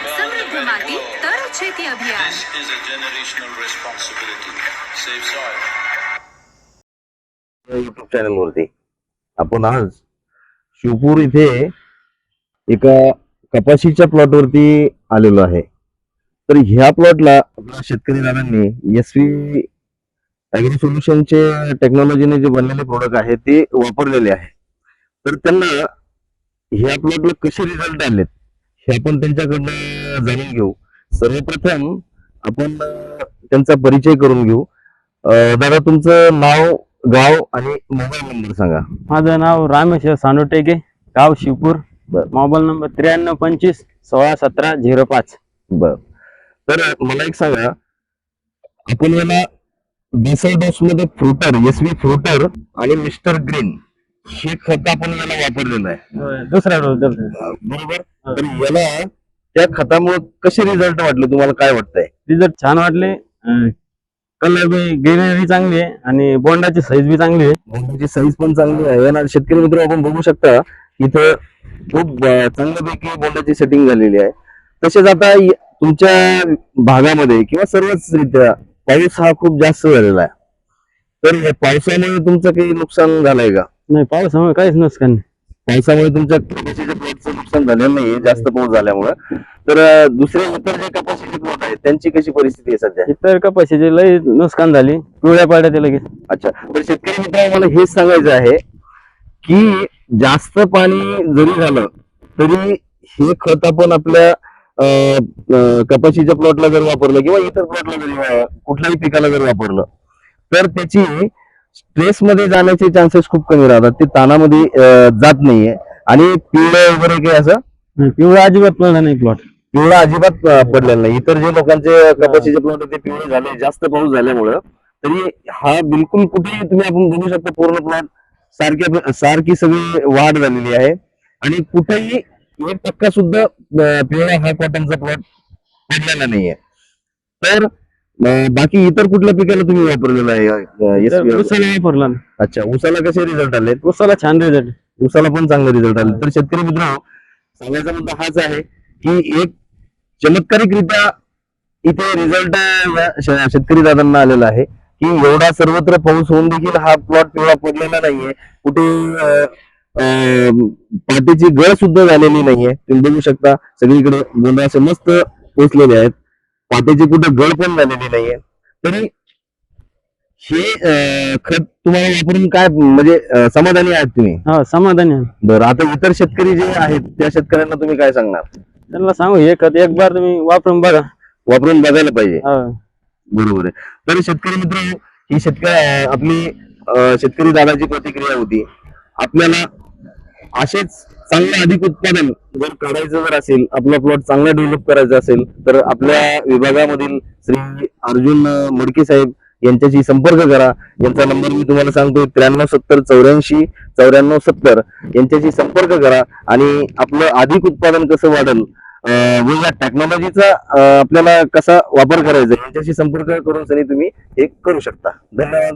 સમૃદ્ધ માટી તર છેતી અભિયાન This is a generational responsibility. Save soil. YouTube channel वरती आपण आज शिवपूर इथे एका कपाशीच्या प्लॉट वरती आलेलो आहे तर ह्या प्लॉटला आपल्या शेतकरी दादांनी एस व्ही अॅग्री सोल्युशनचे टेक्नॉलॉजीने जे बनलेले प्रोडक्ट आहे ते वापरलेले आहे तर त्यांना ह्या प्लॉटला कसे रिझल्ट आलेत हे आपण त्यांच्याकडनं जाणून घेऊ. सर्वप्रथम आपण त्यांचा परिचय करून घेऊ. दादा तुमचं नाव गाव आणि मोबाईल नंबर सांगा. माझं नाव रामेश्वर सानोटेके गाव शिवपूर. बर. मोबाईल नंबर त्र्याण्णव पंचवीस सोळा सतरा झिरो पाच. बर. तर मला एक सांगा. आपण याला बेसल डोस मध्ये फ्रुटर एस व्ही फ्रुटर आणि मिस्टर ग्रीन हे खत आपण याला वापरलेलं आहे. दुसरा डोस बरोबर? तर याला त्या खतामुळे कसे रिझल्ट वाटले? तुम्हाला काय वाटतंय? रिझल्ट छान वाटले. कलर बी ग्रीनरी चांगली आहे आणि बोंडाची साईज बी चांगली आहे. बोंडाची साईज पण चांगली आहे. आणि शेतकरी मित्र आपण बघू शकता इथं खूप अं, चांगल्यापैकी बोंडाची सेटिंग झालेली आहे. तसेच आता य- तुमच्या भागामध्ये किंवा सर्वच रित्या पाऊस हा खूप जास्त झालेला आहे. तर या पावसामुळे तुमचं काही नुकसान झालंय का? नाही पावसामुळे काहीच नुकसान नाही. पावसामुळे तुमच्या कपाशीच्या प्लॉटचं नुकसान झालेलं नाहीये जास्त पाऊस झाल्यामुळे. तर दुसरे इतर जे कपाशीचे प्लॉट आहेत त्यांची कशी परिस्थिती आहे सध्या? इतर कपाशीची लई नुकसान झाली. पिवळ्या पडल्या ते लगेच. अच्छा तर शेतकरी मित्र मला हेच सांगायचं आहे की जास्त पाणी जरी झालं तरी हे खत आपण आपल्या अं, अं, कपाशीच्या प्लॉटला जर वापरलं किंवा इतर प्लॉटला जरी कुठल्याही पिकाला जर वापरलं तर त्याची स्ट्रेस मध्ये जाण्याचे चान्सेस खूप कमी राहतात. ते तानामध्ये जात नाहीये. आणि पिवळं वगैरे काही असं? पिवळा अजिबात पडला नाही प्लॉट पिवळा अजिबात पडलेला नाही. इतर जे लोकांचे कपाशीचे प्लॉट ते पिवळे झाले. जास्त पाऊस झाल्यामुळं. तरी हा बिलकुल कुठेही तुम्ही आपण बघू शकता पूर्ण प्लॉट सारख्या सारखी सगळी वाढ झालेली आहे. आणि कुठेही एक टक्का सुद्धा पिवळा हा कॉटनचा प्लॉट पडलेला नाहीये. तर बाकी इतर कुठल्या पिकाला तुम्ही वापरलेला आहे? अं, तर SPR? उसाला वापरला ना. अच्छा उसाला कसे रिझल्ट आले उसाला छान रिझल्ट उसाला पण चांगले रिझल्ट आले. तर शेतकरी मित्र सांगायचा मुद्दा हाच आहे की एक चमत्कारिकरित्या इथे रिझल्ट शेतकरी दादांना आलेला आहे की एवढा सर्वत्र पाऊस होऊन देखील हा प्लॉट पिवळा पडलेला नाहीये. कुठे अं, अं, पाठीची गळ सुद्धा झालेली नाहीये. तुम्ही बघू शकता सगळीकडे बोंड असे मस्त पोचलेले आहेत. पाठीची कुठे गळ पण झालेली नाहीये. तरी हे खत तुम्हाला वापरून काय म्हणजे समाधानी आहात तुम्ही? हा समाधानी आहे. बरं आता इतर शेतकरी जे आहेत त्या शेतकऱ्यांना तुम्ही काय सांगणार? त्यांना सांगू हे खत एक बार तुम्ही वापरून बघा. वापरून बघायला पाहिजे. हा. बरोबर आहे. तर शेतकरी मित्र ही शेतकरी आपली अं, शेतकरी दादाची प्रतिक्रिया होती. आपल्याला असेच चांगलं अधिक उत्पादन जर काढायचं जर असेल आपला प्लॉट चांगला डेव्हलप करायचा असेल तर आपल्या विभागामधील श्री अर्जुन मडके साहेब यांच्याशी संपर्क करा. यांचा नंबर मी तुम्हाला सांगतो त्र्याण्णव सत्तर चौऱ्याऐंशी चौऱ्याण्णव सत्तर यांच्याशी संपर्क करा. आणि आपलं अधिक उत्पादन कसं वाढेल व टेक्नॉलॉजीचा आपल्याला कसा वापर करायचा यांच्याशी संपर्क करून सनी तुम्ही हे करू शकता. धन्यवाद.